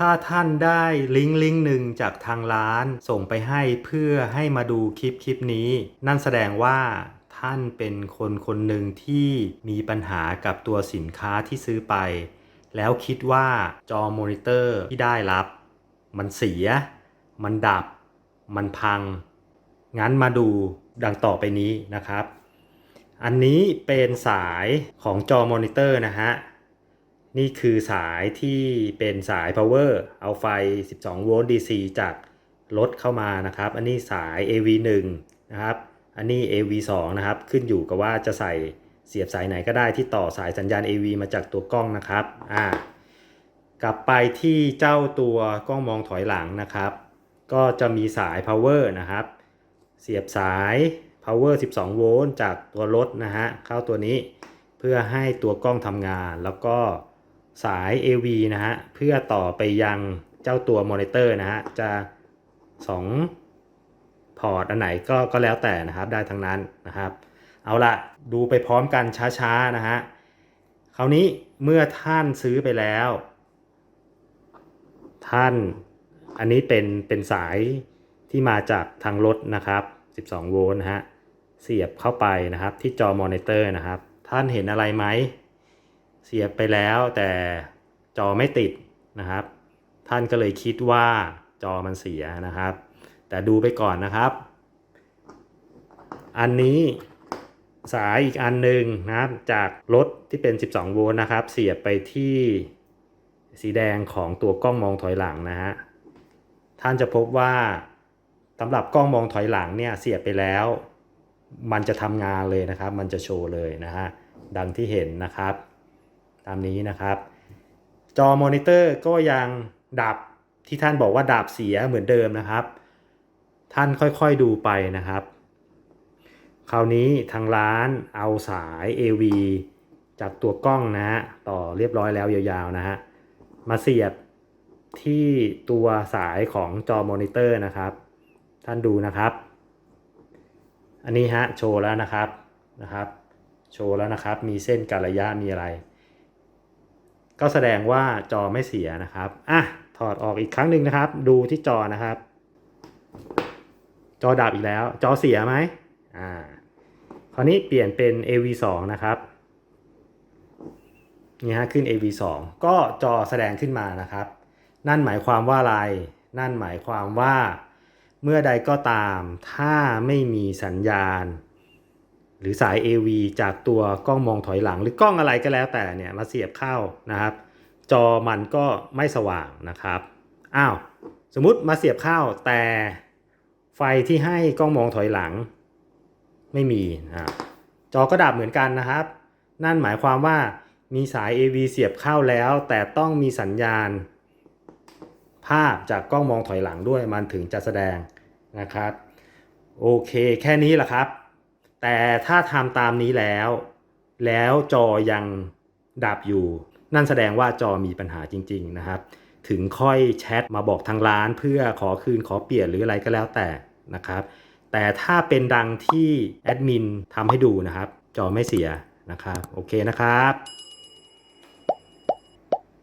ถ้าท่านได้ลิงก์ลิงก์หนึ่งจากทางร้านส่งไปให้เพื่อให้มาดูคลิปคลิปนี้ นั่นแสดงว่าท่านเป็นคนคนหนึ่งที่มีปัญหากับตัวสินค้าที่ซื้อไป แล้วคิดว่าจอมอนิเตอร์ที่ได้รับ มันเสีย มันดับ มันพัง งั้นมาดูดังต่อไปนี้นะครับ อันนี้เป็นสายของจอมอนิเตอร์นะฮะ นี่คือสายที่เป็นสาย power เอาไฟ 12 โวลต์ DC จากรถเข้ามานะครับ อันนี้สาย AV1 นะครับ อันนี้ AV2 นะครับ ขึ้นอยู่กับว่าจะใส่เสียบสายไหนก็ได้ที่ต่อสายสัญญาณ AV มาจากตัวกล้องนะครับ อ่ากลับไปที่เจ้าตัวกล้องมองถอยหลังนะครับ ก็จะมีสาย power นะครับ เสียบสาย power 12 โวลต์จากตัวรถนะฮะเข้าตัวนี้เพื่อให้ตัวกล้องทำงานแล้วก็ สาย AV นะฮะเพื่อต่อไปยังเจ้าตัวมอนิเตอร์นะฮะจะ 2 พอร์ตอันไหนก็ก็แล้วแต่นะครับได้ทั้งนั้นนะครับ เอาละดูไปพร้อมกันช้าๆนะฮะคราวนี้เมื่อท่านซื้อไปแล้ว ท่านอันนี้เป็นเป็นสายที่มาจากทางรถนะครับ 12 โวลต์นะฮะเสียบเข้าไปนะครับที่จอมอนิเตอร์นะครับ ท่านเห็นอะไรไหม เสียบไปแล้วแต่จอไม่ติดนะครับ ท่านก็เลยคิดว่าจอมันเสียนะครับ แต่ดูไปก่อนนะครับ อันนี้สายอีกอันหนึ่งนะครับจากรถที่เป็น 12 โวลต์นะครับ เสียบไปที่สีแดงของตัวกล้องมองถอยหลังนะฮะท่านจะพบว่าสำหรับกล้องมองถอยหลังเนี่ยเสียบไปแล้ว มันจะทำงานเลยนะครับ มันจะโชว์เลยนะฮะดังที่เห็นนะครับ ตามนี้นะครับ จอมอนิเตอร์ก็ยังดับที่ท่านบอกว่าดับเสียเหมือนเดิมนะครับ ท่านค่อยๆดูไปนะครับ คราวนี้ทางร้านเอาสาย AV จากตัวกล้องนะฮะต่อเรียบร้อยแล้วยาวๆนะฮะมาเสียบที่ตัวสายของจอมอนิเตอร์นะครับ ท่านดูนะครับ อันนี้ฮะโชว์แล้วนะครับนะครับ โชว์แล้วนะครับ มีเส้นกันระยะมีอะไร ก็แสดงว่าจอไม่เสียนะครับอะถอดออกอีกครั้งหนึ่งนะครับ ดูที่จอนะครับ จอดับอีกแล้ว จอเสียไหมอ่าคราวนี้เปลี่ยนเป็น AV2 นะครับนี่ฮะขึ้น AV2 ก็จอแสดงขึ้นมานะครับ นั่นหมายความว่าอะไร นั่นหมายความว่า เมื่อใดก็ตาม ถ้าไม่มีสัญญาณ หรือสาย AV จากตัวกล้องมองถอยหลัง หรือกล้องอะไรก็แล้วแต่เนี่ยมาเสียบเข้านะครับ จอมันก็ไม่สว่างนะครับอ้าวสมมุติมาเสียบเข้าแต่ไฟที่ให้กล้องมองถอยหลัง ไม่มีอ่าจอก็ดับเหมือนกันนะครับ นั่นหมายความว่ามีสาย AV เสียบเข้าแล้ว แต่ต้องมีสัญญาณ ภาพจากกล้องมองถอยหลังด้วยมันถึงจะแสดงนะครับ โอเคแค่นี้แหละครับ แต่ถ้าทำตามนี้แล้ว แล้วจอยังดับอยู่ นั่นแสดงว่าจอมีปัญหาจริง ๆนะครับ ถึงค่อยแชทมาบอกทางร้านเพื่อขอคืนขอเปลี่ยนหรืออะไรก็แล้วแต่นะครับ แต่ถ้าเป็นดังที่แอดมินทำให้ดูนะครับ จอไม่เสียนะครับ โอเคนะครับ